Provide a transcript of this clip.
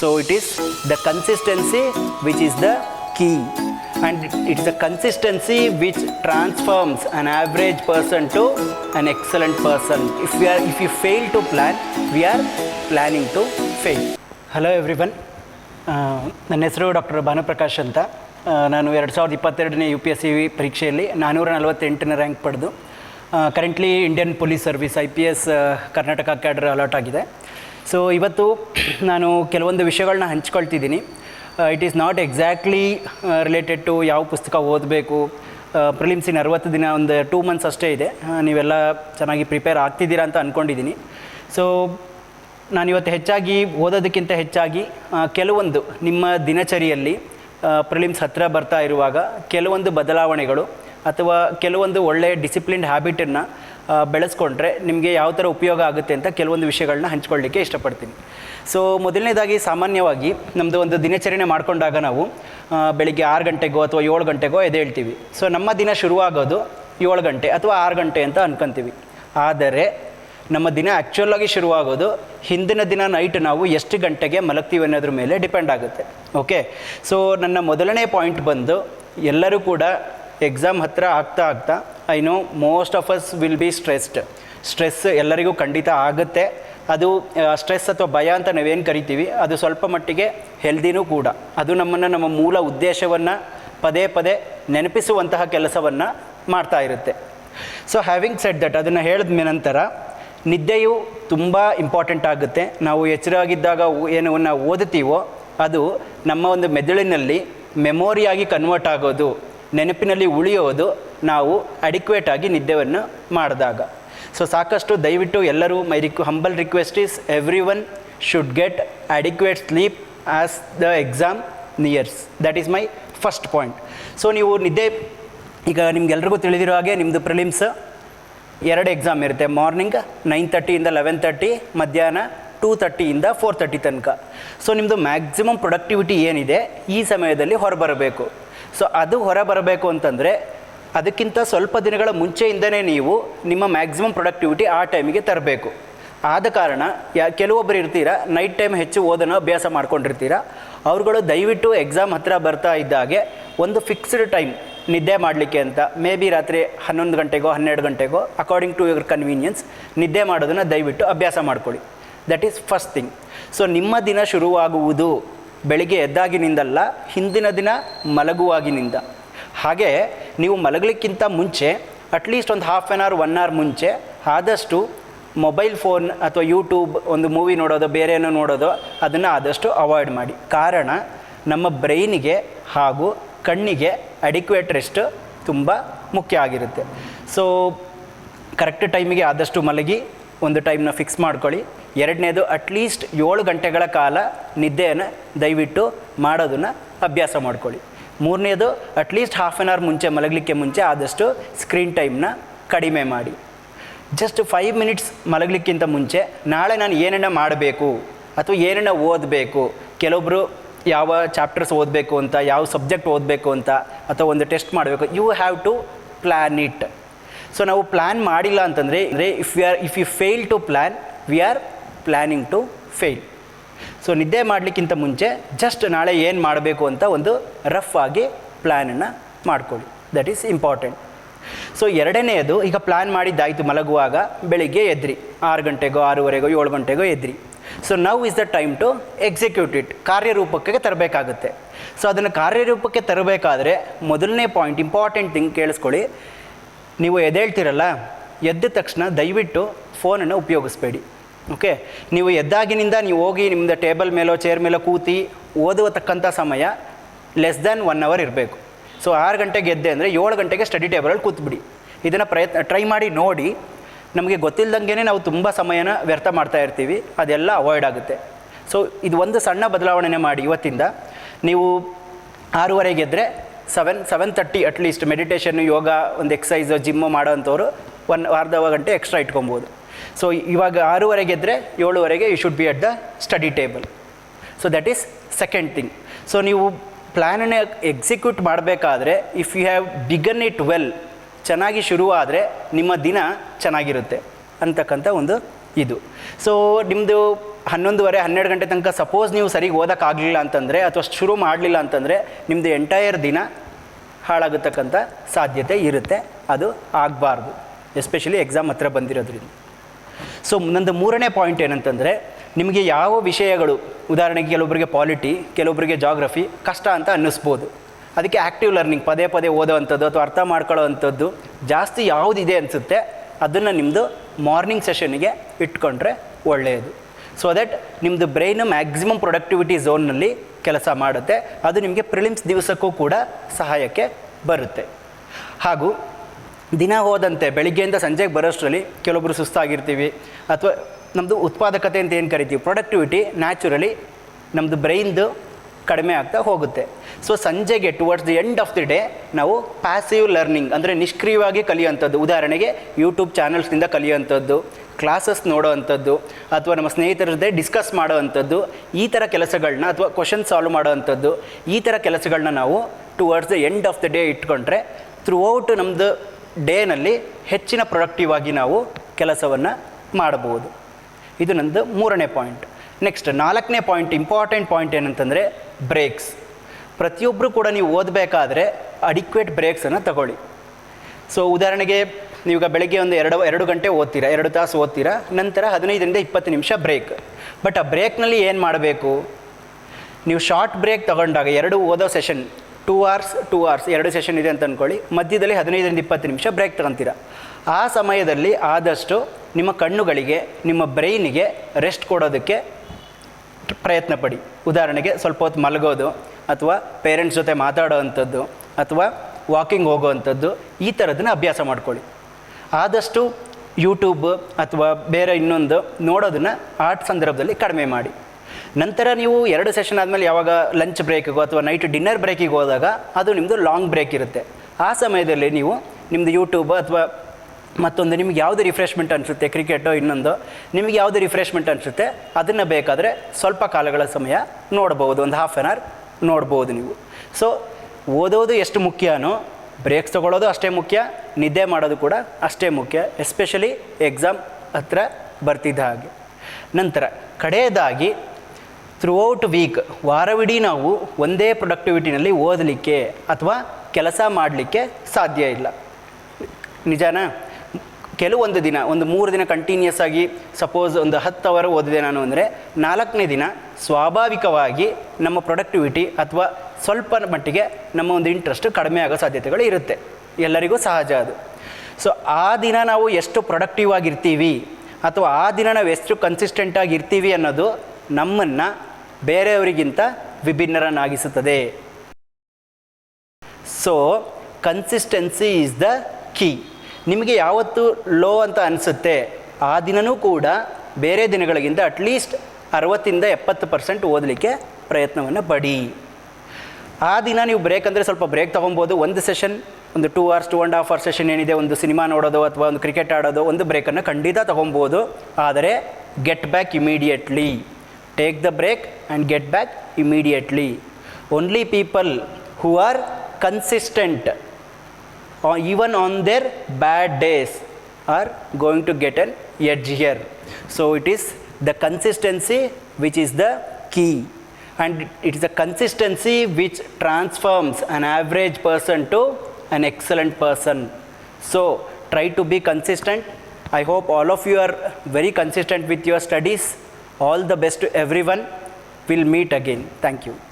So it is the consistency which is the key, and it is the consistency which transforms an average person to an excellent person. If we are, if you fail to plan, we are planning to fail. Hello everyone. ನನ್ನ ಹೆಸರು doctor Bhanuprakash ಅಂತ ನಾನು ಎರಡು ಸಾವಿರದ ಇಪ್ಪತ್ತೆರಡನೇ U P S C ಪರೀಕ್ಷೆಯಲ್ಲಿ ನಾನ್ನೂರ ನಲವತ್ತೆಂಟನೇ ರ್ಯಾಂಕ್ ಪಡೆದು currently Indian police service I P S Karnataka cadre allot ಆಗಿದೆ ಸೊ ಇವತ್ತು ನಾನು ಕೆಲವೊಂದು ವಿಷಯಗಳನ್ನ ಹಂಚ್ಕೊಳ್ತಿದ್ದೀನಿ. It is not exactly related to ಯಾವ ಪುಸ್ತಕ ಓದಬೇಕು. ಪ್ರಿಲಿಮ್ಸಿನ ಅರವತ್ತು ದಿನ ಒಂದು ಟೂ ಮಂತ್ಸ್ ಅಷ್ಟೇ ಇದೆ. ಆ, ನೀವೆಲ್ಲ ಚೆನ್ನಾಗಿ ಪ್ರಿಪೇರ್ ಆಗ್ತಿದ್ದೀರಾ ಅಂತ ಅಂದ್ಕೊಂಡಿದ್ದೀನಿ ಸೊ ನಾನಿವತ್ತು ಹೆಚ್ಚಾಗಿ ಓದೋದಕ್ಕಿಂತ ಹೆಚ್ಚಾಗಿ ಕೆಲವೊಂದು ನಿಮ್ಮ ದಿನಚರಿಯಲ್ಲಿ ಪ್ರಿಲಿಮ್ಸ್ ಹತ್ತಿರ ಬರ್ತಾ ಇರುವಾಗ ಕೆಲವೊಂದು ಬದಲಾವಣೆಗಳು ಅಥವಾ ಕೆಲವೊಂದು ಒಳ್ಳೆಯ ಡಿಸಿಪ್ಲಿನ್ಡ್ ಹ್ಯಾಬಿಟನ್ನು ಬೆಳೆಸ್ಕೊಂಡ್ರೆ ನಿಮಗೆ ಯಾವ ಥರ ಉಪಯೋಗ ಆಗುತ್ತೆ ಅಂತ ಕೆಲವೊಂದು ವಿಷಯಗಳನ್ನ ಹಂಚ್ಕೊಳ್ಳಿಕ್ಕೆ ಇಷ್ಟಪಡ್ತೀನಿ. ಸೊ ಮೊದಲನೇದಾಗಿ ಸಾಮಾನ್ಯವಾಗಿ ನಮ್ಮದು ಒಂದು ದಿನಚರಣೆ ಮಾಡಿಕೊಂಡಾಗ ನಾವು ಬೆಳಿಗ್ಗೆ ಆರು ಗಂಟೆಗೋ ಅಥವಾ ಏಳು ಗಂಟೆಗೋ ಎದ್ದೇಳ್ತೀವಿ ಸೊ ನಮ್ಮ ದಿನ ಶುರುವಾಗೋದು ಏಳು ಗಂಟೆ ಅಥವಾ ಆರು ಗಂಟೆ ಅಂತ ಅನ್ಕೊಂತೀವಿ. ಆದರೆ, ನಮ್ಮ ದಿನ ಆ್ಯಕ್ಚುಲಾಗಿ ಶುರುವಾಗೋದು ಹಿಂದಿನ ದಿನ ನೈಟ್ ನಾವು ಎಷ್ಟು ಗಂಟೆಗೆ ಮಲಗ್ತೀವಿ ಅನ್ನೋದ್ರ ಮೇಲೆ ಡಿಪೆಂಡ್ ಆಗುತ್ತೆ. ಓಕೆ ಸೊ ನನ್ನ ಮೊದಲನೇ ಪಾಯಿಂಟ್ ಬಂದು ಎಲ್ಲರೂ ಕೂಡ ಎಕ್ಸಾಮ್ ಹತ್ತಿರ ಆಗ್ತಾ ಆಗ್ತಾ I know most of us will be stressed stress ಎಲ್ಲರಿಗೂ ಖಂಡಿತ ಆಗುತ್ತೆ. ಅದು ಸ್ಟ್ರೆಸ್ ಅಥವಾ ಭಯ ಅಂತ ನಾವೇನು ಕರಿತೀವಿ, ಅದು ಸ್ವಲ್ಪ ಮಟ್ಟಿಗೆ ಹೆಲ್ದಿನೂ ಕೂಡ. ಅದು ನಮ್ಮನ್ನು, ನಮ್ಮ ಮೂಲ ಉದ್ದೇಶವನ್ನು ಪದೇ ಪದೇ ನೆನಪಿಸುವಂತಹ ಕೆಲಸವನ್ನು ಮಾಡ್ತಾ ಇರುತ್ತೆ. ಸೊ ಹ್ಯಾವಿಂಗ್ ಸೆಟ್ ದಟ್ ಅದನ್ನು ಹೇಳಿದ ನಂತರ, ನಿದ್ದೆಯು ತುಂಬ ಇಂಪಾರ್ಟೆಂಟ್ ಆಗುತ್ತೆ. ನಾವು ಎಚ್ಚರಾಗಿದ್ದಾಗ ಏನು ನಾವು ಓದುತ್ತೀವೋ, ಅದು ನಮ್ಮ ಒಂದು ಮೆದುಳಿನಲ್ಲಿ ಮೆಮೊರಿಯಾಗಿ ಕನ್ವರ್ಟ್ ಆಗೋದು. ನೆನಪಿನಲ್ಲಿ ಉಳಿಯೋದು ನಾವು ಅಡಿಕ್ವೇಟಾಗಿ ನಿದ್ದೆಯನ್ನು ಮಾಡಿದಾಗ. ಸೊ ಸಾಕಷ್ಟು ದಯವಿಟ್ಟು ಎಲ್ಲರೂ my Rick humble request is everyone should get adequate sleep as the exam nears that is my first point so ನೀವು ನಿದ್ದೆ, ಈಗ ನಿಮ್ಗೆಲ್ರಿಗೂ ತಿಳಿದಿರೋ ಹಾಗೆ ನಿಮ್ಮದು ಪ್ರಿಲಿಮ್ಸ್ ಎರಡು ಎಕ್ಸಾಮ್ ಇರುತ್ತೆ. ಮಾರ್ನಿಂಗ್ ನೈನ್ ತರ್ಟಿಯಿಂದ ಲೆವೆನ್ ತರ್ಟಿ ಮಧ್ಯಾಹ್ನ ಟೂ ತರ್ಟಿಯಿಂದ ಫೋರ್ ತರ್ಟಿ ತನಕ. ಸೊ ನಿಮ್ಮದು ಮ್ಯಾಕ್ಸಿಮಮ್ ಪ್ರೊಡಕ್ಟಿವಿಟಿ ಏನಿದೆ ಈ ಸಮಯದಲ್ಲಿ ಹೊರಬರಬೇಕು. ಸೊ ಅದು ಹೊರ ಬರಬೇಕು ಅಂತಂದರೆ ಅದಕ್ಕಿಂತ ಸ್ವಲ್ಪ ದಿನಗಳ ಮುಂಚೆಯಿಂದನೇ ನೀವು ನಿಮ್ಮ ಮ್ಯಾಕ್ಸಿಮಮ್ ಪ್ರೊಡಕ್ಟಿವಿಟಿ ಆ ಟೈಮಿಗೆ ತರಬೇಕು. ಆದ ಕಾರಣ ಯಾ ಕೆಲವೊಬ್ಬರು ಇರ್ತೀರ ನೈಟ್ ಟೈಮ್ ಹೆಚ್ಚು ಓದನ್ನು ಅಭ್ಯಾಸ ಮಾಡ್ಕೊಂಡಿರ್ತೀರ, ಅವ್ರುಗಳು ದಯವಿಟ್ಟು ಎಕ್ಸಾಮ್ ಹತ್ತಿರ ಬರ್ತಾ ಇದ್ದಾಗೆ ಒಂದು ಫಿಕ್ಸ್ಡ್ ಟೈಮ್ ನಿದ್ದೆ ಮಾಡಲಿಕ್ಕೆ ಅಂತ ಮೇ ಬಿ ರಾತ್ರಿ ಹನ್ನೊಂದು ಗಂಟೆಗೋ, ಹನ್ನೆರಡು ಗಂಟೆಗೋ ಅಕಾರ್ಡಿಂಗ್ ಟು ಯುವರ್ ಕನ್ವೀನಿಯನ್ಸ್ ನಿದ್ದೆ ಮಾಡೋದನ್ನು ದಯವಿಟ್ಟು ಅಭ್ಯಾಸ ಮಾಡ್ಕೊಳ್ಳಿ. That is first thing so ನಿಮ್ಮ ದಿನ ಶುರುವಾಗುವುದು ಬೆಳಿಗ್ಗೆ ಎದ್ದಾಗಿನಿಂದಲ್ಲ ಹಿಂದಿನ ದಿನ ಮಲಗುವಾಗಿನಿಂದ ಹಾಗೆ ನೀವು ಮಲಗಲಿಕ್ಕಿಂತ ಮುಂಚೆ ಅಟ್ಲೀಸ್ಟ್ ಒಂದು half an hour one hour ಮುಂಚೆ, ಆದಷ್ಟು ಮೊಬೈಲ್ ಫೋನ್ ಅಥವಾ ಯೂಟ್ಯೂಬ್ ಒಂದು ಮೂವಿ ನೋಡೋದು, ಬೇರೆ ಏನೋ ನೋಡೋದು, ಅದನ್ನು ಆದಷ್ಟು ಅವಾಯ್ಡ್ ಮಾಡಿ. ಕಾರಣ, ನಮ್ಮ ಬ್ರೈನಿಗೆ ಹಾಗೂ ಕಣ್ಣಿಗೆ ಅಡಿಕ್ವೇಟ್ ರೆಸ್ಟ್ ತುಂಬ ಮುಖ್ಯ ಆಗಿರುತ್ತೆ. ಸೊ ಕರೆಕ್ಟ್ ಟೈಮಿಗೆ ಆದಷ್ಟು ಮಲಗಿ, ಒಂದು ಟೈಮ್ನ ಫಿಕ್ಸ್ ಮಾಡ್ಕೊಳ್ಳಿ. ಎರಡನೇದು ಅಟ್ಲೀಸ್ಟ್ ಏಳು ಗಂಟೆಗಳ ಕಾಲ ನಿದ್ದೆಯನ್ನು ದಯವಿಟ್ಟು ಮಾಡೋದನ್ನು ಅಭ್ಯಾಸ ಮಾಡ್ಕೊಳ್ಳಿ. ಮೂರನೇದು ಅಟ್ಲೀಸ್ಟ್ ಹಾಫ್ ಆನ್ ಅವರ್ ಮುಂಚೆ ಮಲಗಲಿಕ್ಕೆ ಮುಂಚೆ ಆದಷ್ಟು ಸ್ಕ್ರೀನ್ ಟೈಮ್ನ ಕಡಿಮೆ ಮಾಡಿ. ಜಸ್ಟ್ ಫೈವ್ ಮಿನಿಟ್ಸ್ ಮಲಗಲಿಕ್ಕಿಂತ ಮುಂಚೆ ನಾಳೆ ನಾನು ಏನನ್ನ ಮಾಡಬೇಕು ಅಥವಾ ಏನನ್ನ ಓದಬೇಕು ಕೆಲವೊಬ್ಬರು ಯಾವ ಚಾಪ್ಟರ್ಸ್ ಓದಬೇಕು ಅಂತ, ಯಾವ ಸಬ್ಜೆಕ್ಟ್ ಓದಬೇಕು ಅಂತ ಅಥವಾ ಒಂದು ಟೆಸ್ಟ್ ಮಾಡಬೇಕು you have to plan it so ನಾವು ಪ್ಲ್ಯಾನ್ ಮಾಡಿಲ್ಲ ಅಂತಂದರೆ, ಅಂದರೆ if you are if you fail to plan we are planning to fail so ನಿದ್ದೆ ಮಾಡಲಿಕ್ಕಿಂತ ಮುಂಚೆ ಜಸ್ಟ್ ನಾಳೆ ಏನು ಮಾಡಬೇಕು ಅಂತ ಒಂದು ರಫ್ ಆಗಿ ಪ್ಲ್ಯಾನನ್ನು ಮಾಡ್ಕೊಳ್ಳಿ. ದಟ್ ಈಸ್ ಇಂಪಾರ್ಟೆಂಟ್ ಸೊ ಎರಡನೆಯದು, ಈಗ ಪ್ಲ್ಯಾನ್ ಮಾಡಿದ್ದಾಯಿತು ಮಲಗುವಾಗ ಬೆಳಿಗ್ಗೆ ಎದ್ರಿ. ಆರು ಗಂಟೆಗೋ, ಆರೂವರೆಗೋ, ಏಳು ಗಂಟೆಗೋ ಎದ್ರಿ. So now is the time to execute it ಕಾರ್ಯರೂಪಕ್ಕೆ ತರಬೇಕಾಗುತ್ತೆ. ಸೊ ಅದನ್ನು ಕಾರ್ಯರೂಪಕ್ಕೆ ತರಬೇಕಾದ್ರೆ ಮೊದಲನೇ ಪಾಯಿಂಟ್ ಇಂಪಾರ್ಟೆಂಟ್ ಥಿಂಗ್ ಕೇಳಿಸ್ಕೊಳ್ಳಿ. ನೀವು ಎದ್ದೇಳ್ತಿರಲ್ಲ, ಎದ್ದ ತಕ್ಷಣ ದಯವಿಟ್ಟು ಫೋನನ್ನು ಉಪಯೋಗಿಸ್ಬೇಡಿ. ಓಕೆ ನೀವು ಎದ್ದಾಗಿನಿಂದ ನೀವು ಹೋಗಿ ನಿಮ್ಮದು ಟೇಬಲ್ ಮೇಲೋ ಚೇರ್ ಮೇಲೋ ಕೂತಿ ಓದುವತಕ್ಕಂಥ ಸಮಯ ಲೆಸ್ ದ್ಯಾನ್ ಒನ್ ಅವರ್ ಇರಬೇಕು. ಸೊ ಆರು ಗಂಟೆಗೆ ಎದ್ದೆ ಅಂದರೆ ಏಳು ಗಂಟೆಗೆ ಸ್ಟಡಿ ಟೇಬಲಲ್ಲಿ ಕೂತ್ಬಿಡಿ. ಇದನ್ನು ಪ್ರಯತ್ನ ಟ್ರೈ ಮಾಡಿ ನೋಡಿ. ನಮಗೆ ಗೊತ್ತಿಲ್ಲದಂಗೆ ನಾವು ತುಂಬ ಸಮಯನ ವ್ಯರ್ಥ ಮಾಡ್ತಾ ಇರ್ತೀವಿ. ಅದೆಲ್ಲ ಅವಾಯ್ಡ್ ಆಗುತ್ತೆ. ಸೊ ಇದು ಒಂದು ಸಣ್ಣ ಬದಲಾವಣೆ ಮಾಡಿ ಇವತ್ತಿಂದ. ನೀವು ಆರೂವರೆಗೆ ಎದ್ದರೆ seven seven thirty at least ಮೆಡಿಟೇಷನ್ನು ಯೋಗ, ಒಂದು ಎಕ್ಸಸೈಸು ಜಿಮ್ಮು ಮಾಡೋವಂಥವ್ರು ಒನ್ ಅರ್ಧ ಗಂಟೆ ಎಕ್ಸ್ಟ್ರಾ ಇಟ್ಕೊಬೋದು. ಸೊ ಇವಾಗ ಆರೂವರೆಗೆ ಎದ್ದರೆ ಏಳುವರೆಗೆ you should be at the study table so that is second thing so ನೀವು ಪ್ಲ್ಯಾನನ್ನು ಎಕ್ಸಿಕ್ಯೂಟ್ ಮಾಡಬೇಕಾದ್ರೆ if you have begun it well ಚೆನ್ನಾಗಿ ಶುರುವಾದರೆ ನಿಮ್ಮ ದಿನ ಚೆನ್ನಾಗಿರುತ್ತೆ ಅಂತಕ್ಕಂಥ ಒಂದು ಇದು. ಸೊ ನಿಮ್ಮದು ಹನ್ನೊಂದುವರೆ, ಹನ್ನೆರಡು ಗಂಟೆ ತನಕ ಸಪೋಸ್ ನೀವು ಸರಿಗೆ ಓದೋಕ್ಕಾಗಲಿಲ್ಲ ಅಂತಂದರೆ, ಅಥವಾ ಶುರು ಮಾಡಲಿಲ್ಲ ಅಂತಂದರೆ ನಿಮ್ಮದು ಎಂಟೈರ್ ದಿನ ಹಾಳಾಗತಕ್ಕಂಥ ಸಾಧ್ಯತೆ ಇರುತ್ತೆ. ಅದು ಆಗಬಾರ್ದು. ಎಸ್ಪೆಷಲಿ ಎಕ್ಸಾಮ್ ಹತ್ರ ಬಂದಿರೋದ್ರಿಂದ. ಸೊ ನಂದು ಮೂರನೇ ಪಾಯಿಂಟ್ ಏನಂತಂದರೆ, ನಿಮಗೆ ಯಾವ ವಿಷಯಗಳು, ಉದಾಹರಣೆಗೆ ಕೆಲವೊಬ್ಬರಿಗೆ ಪಾಲಿಟಿ ಕೆಲವೊಬ್ಬರಿಗೆ ಜಾಗ್ರಫಿ ಕಷ್ಟ ಅಂತ ಅನ್ನಿಸ್ಬೋದು. ಅದಕ್ಕೆ ಆ್ಯಕ್ಟಿವ್ ಲರ್ನಿಂಗ್ ಪದೇ ಪದೇ ಓದೋವಂಥದ್ದು ಅಥವಾ ಅರ್ಥ ಮಾಡ್ಕೊಳ್ಳೋ ಅಂಥದ್ದು ಜಾಸ್ತಿ ಯಾವುದಿದೆ ಅನಿಸುತ್ತೆ, ಅದನ್ನು ನಿಮ್ಮದು ಮಾರ್ನಿಂಗ್ ಸೆಷನ್ನಿಗೆ ಇಟ್ಕೊಂಡ್ರೆ ಒಳ್ಳೆಯದು ಸೊ ದಟ್ ನಿಮ್ಮದು ಬ್ರೈನು ಮ್ಯಾಕ್ಸಿಮಮ್ ಪ್ರೊಡಕ್ಟಿವಿಟಿ ಝೋನ್ನಲ್ಲಿ ಕೆಲಸ ಮಾಡುತ್ತೆ. ಅದು ನಿಮಗೆ ಪ್ರಿಲಿಮ್ಸ್ ದಿವಸಕ್ಕೂ ಕೂಡ ಸಹಾಯಕ್ಕೆ ಬರುತ್ತೆ. ಹಾಗೂ ದಿನ ಹೋದಂತೆ ಬೆಳಿಗ್ಗೆಯಿಂದ ಸಂಜೆಗೆ ಬರೋಷ್ಟರಲ್ಲಿ ಕೆಲವೊಬ್ಬರು ಸುಸ್ತಾಗಿರ್ತೀವಿ. ಅಥವಾ ನಮ್ಮದು ಉತ್ಪಾದಕತೆ ಅಂತ ಏನು ಕರಿತೀವಿ? ಪ್ರೊಡಕ್ಟಿವಿಟಿ ನ್ಯಾಚುರಲಿ ನಮ್ಮದು ಬ್ರೈನ್ದು ಕಡಿಮೆ ಆಗ್ತಾ ಹೋಗುತ್ತೆ. ಸೊ ಸಂಜೆಗೆ towards the end of the day ನಾವು ಪ್ಯಾಸಿವ್ ಲರ್ನಿಂಗ್ ಅಂದರೆ ನಿಷ್ಕ್ರಿಯವಾಗಿ ಕಲಿಯುವಂಥದ್ದು. ಉದಾಹರಣೆಗೆ ಯೂಟ್ಯೂಬ್ ಚಾನಲ್ಸ್ನಿಂದ ಕಲಿಯುವಂಥದ್ದು ಕ್ಲಾಸಸ್ ನೋಡೋವಂಥದ್ದು, ಅಥವಾ ನಮ್ಮ ಸ್ನೇಹಿತರ ಜೊತೆ ಡಿಸ್ಕಸ್ ಮಾಡೋವಂಥದ್ದು, ಈ ಥರ ಕೆಲಸಗಳನ್ನ ಅಥವಾ ಕ್ವಶನ್ ಸಾಲ್ವ್ ಮಾಡೋವಂಥದ್ದು, ಈ ಥರ ಕೆಲಸಗಳನ್ನ ನಾವು towards the end of the day ಇಟ್ಕೊಂಡ್ರೆ ಥ್ರೂ ಔಟ್ ನಮ್ಮದು ಡೇನಲ್ಲಿ ಹೆಚ್ಚಿನ ಪ್ರೊಡಕ್ಟಿವ್ ಆಗಿ ನಾವು ಕೆಲಸವನ್ನು ಮಾಡಬಹುದು. ಇದು ನಂದು ಮೂರನೇ ಪಾಯಿಂಟ್ ನೆಕ್ಸ್ಟ್ ನಾಲ್ಕನೇ ಪಾಯಿಂಟ್ ಇಂಪಾರ್ಟೆಂಟ್ ಪಾಯಿಂಟ್ ಏನಂತಂದರೆ ಬ್ರೇಕ್ಸ್ ಪ್ರತಿಯೊಬ್ಬರು ಕೂಡ ನೀವು ಓದಬೇಕಾದ್ರೆ ಅಡಿಕ್ವೇಟ್ ಬ್ರೇಕ್ಸನ್ನು ತಗೊಳ್ಳಿ. ಸೊ ಉದಾಹರಣೆಗೆ ನೀವು ಬೆಳಗ್ಗೆ ಒಂದು ಎರಡು ಎರಡು ಗಂಟೆ ಓದ್ತೀರಾ, ಎರಡು ತಾಸು ಓದ್ತೀರಾ, ನಂತರ ಹದಿನೈದರಿಂದ ಇಪ್ಪತ್ತು ನಿಮಿಷ ಬ್ರೇಕ್ ಬಟ್ ಆ ಬ್ರೇಕ್ನಲ್ಲಿ ಏನು ಮಾಡಬೇಕು? ನೀವು ಶಾರ್ಟ್ ಬ್ರೇಕ್ ತಗೊಂಡಾಗ ಎರಡು ಓದೋ session two hours two hours ಎರಡು ಸೆಷನ್ ಇದೆ ಅಂತ ಅಂದ್ಕೊಳ್ಳಿ ಮಧ್ಯದಲ್ಲಿ ಹದಿನೈದರಿಂದ ಇಪ್ಪತ್ತು ನಿಮಿಷ ಬ್ರೇಕ್ ತಗೊಂತೀರ. ಆ ಸಮಯದಲ್ಲಿ ಆದಷ್ಟು ನಿಮ್ಮ ಕಣ್ಣುಗಳಿಗೆ, ನಿಮ್ಮ ಬ್ರೈನಿಗೆ ರೆಸ್ಟ್ ಕೊಡೋದಕ್ಕೆ ಪ್ರಯತ್ನ ಪಡಿ. ಉದಾಹರಣೆಗೆ ಸ್ವಲ್ಪ ಹೊತ್ತು ಮಲಗೋದು, ಅಥವಾ ಪೇರೆಂಟ್ಸ್ ಜೊತೆ ಮಾತಾಡೋ ಅಂಥದ್ದು ಅಥವಾ ವಾಕಿಂಗ್ ಹೋಗೋವಂಥದ್ದು, ಈ ಥರದನ್ನ ಅಭ್ಯಾಸ ಮಾಡ್ಕೊಳ್ಳಿ. ಆದಷ್ಟು ಯೂಟ್ಯೂಬ್ ಅಥವಾ ಬೇರೆ ಇನ್ನೊಂದು ನೋಡೋದನ್ನು ಆರ್ಟ್ ಸಂದರ್ಭದಲ್ಲಿ ಕಡಿಮೆ ಮಾಡಿ. ನಂತರ ನೀವು ಎರಡು ಸೆಷನ್ ಆದಮೇಲೆ ಯಾವಾಗ ಲಂಚ್ ಬ್ರೇಕಿಗೋ ಅಥವಾ ನೈಟ್ ಡಿನ್ನರ್ ಬ್ರೇಕಿಗೆ ಹೋದಾಗ ಅದು ನಿಮ್ಮದು ಲಾಂಗ್ ಬ್ರೇಕ್ ಇರುತ್ತೆ. ಆ ಸಮಯದಲ್ಲಿ ನೀವು ನಿಮ್ಮದು ಯೂಟ್ಯೂಬ್ ಅಥವಾ ಮತ್ತೊಂದು ನಿಮ್ಗೆ ಯಾವುದು ರಿಫ್ರೆಶ್ಮೆಂಟ್ ಅನಿಸುತ್ತೆ, ಕ್ರಿಕೆಟೋ ಇನ್ನೊಂದು, ನಿಮಗೆ ಯಾವುದು ರಿಫ್ರೆಶ್ಮೆಂಟ್ ಅನಿಸುತ್ತೆ, ಅದನ್ನು ಬೇಕಾದರೆ ಸ್ವಲ್ಪ ಕಾಲಗಳ ಸಮಯ ನೋಡ್ಬೋದು, ಒಂದು ಹಾಫ್ ಆನ್ ಅವರ್ ನೋಡ್ಬೋದು ನೀವು. ಸೊ ಓದೋದು ಎಷ್ಟು ಮುಖ್ಯನೋ ಬ್ರೇಕ್ಸ್ ತೊಗೊಳ್ಳೋದು ಅಷ್ಟೇ ಮುಖ್ಯ, ನಿದ್ದೆ ಮಾಡೋದು ಕೂಡ ಅಷ್ಟೇ ಮುಖ್ಯ ಎಸ್ಪೆಷಲಿ ಎಕ್ಸಾಮ್ ಹತ್ರ ಬರ್ತಿದ್ದ ಹಾಗೆ. ನಂತರ ಕಡೆಯದಾಗಿ ಥ್ರೂಔಟ್ ವೀಕ್ ವಾರವಿಡೀ ನಾವು ಒಂದೇ ಪ್ರೊಡಕ್ಟಿವಿಟಿನಲ್ಲಿ ಓದಲಿಕ್ಕೆ ಅಥವಾ ಕೆಲಸ ಮಾಡಲಿಕ್ಕೆ ಸಾಧ್ಯ ಇಲ್ಲ. ನಿಜಾನಾ? ಕೆಲವೊಂದು ದಿನ, ಒಂದು ಮೂರು ದಿನ ಕಂಟಿನ್ಯೂಸ್ ಆಗಿ ಸಪೋಸ್ ಒಂದು ಹತ್ತು ಅವರ್ ಓದಿದೆ ನಾನು ಅಂದರೆ, ನಾಲ್ಕನೇ ದಿನ ಸ್ವಾಭಾವಿಕವಾಗಿ ನಮ್ಮ ಪ್ರೊಡಕ್ಟಿವಿಟಿ ಅಥವಾ ಸ್ವಲ್ಪ ಮಟ್ಟಿಗೆ ನಮ್ಮ ಒಂದು ಇಂಟ್ರೆಸ್ಟ್ ಕಡಿಮೆ ಆಗೋ ಸಾಧ್ಯತೆಗಳು ಇರುತ್ತೆ. ಎಲ್ಲರಿಗೂ ಸಹಜ ಅದು. ಸೊ ಆ ದಿನ ನಾವು ಎಷ್ಟು ಪ್ರೊಡಕ್ಟಿವ್ ಆಗಿರ್ತೀವಿ, ಅಥವಾ ಆ ದಿನ ನಾವು ಎಷ್ಟು ಕನ್ಸಿಸ್ಟೆಂಟ್ ಆಗಿರ್ತೀವಿ ಅನ್ನೋದು ನಮ್ಮನ್ನು ಬೇರೆಯವರಿಗಿಂತ ವಿಭಿನ್ನರನ್ನಾಗಿಸುತ್ತದೆ. So consistency is the key ನಿಮಗೆ ಯಾವತ್ತು ಲೋ ಅಂತ ಅನಿಸುತ್ತೆ, ಆ ದಿನವೂ ಕೂಡ ಬೇರೆ ದಿನಗಳಿಗಿಂತ ಅಟ್ಲೀಸ್ಟ್ ಅರವತ್ತಿಂದ ಎಪ್ಪತ್ತು ಪರ್ಸೆಂಟ್ ಓದಲಿಕ್ಕೆ ಪ್ರಯತ್ನವನ್ನು ಪಡಿ. ಆ ದಿನ ನೀವು ಬ್ರೇಕ್ ಅಂದರೆ ಸ್ವಲ್ಪ ಬ್ರೇಕ್ ತೊಗೊಬೋದು. ಒಂದು ಸೆಷನ್ ಒಂದು two hours two and half hour session ಏನಿದೆ, ಒಂದು ಸಿನಿಮಾ ನೋಡೋದು ಅಥವಾ ಒಂದು ಕ್ರಿಕೆಟ್ ಆಡೋದು ಒಂದು ಬ್ರೇಕನ್ನು ಖಂಡಿತ ತೊಗೊಬೋದು. ಆದರೆ get back immediately take the break and get back immediately. Only people who are consistent or even on their bad days are going to get an edge here. So it is the consistency which is the key and it is the consistency which transforms an average person to an excellent person. So try to be consistent. I hope all of you are very consistent with your studies all the best to everyone. We'll meet again. Thank you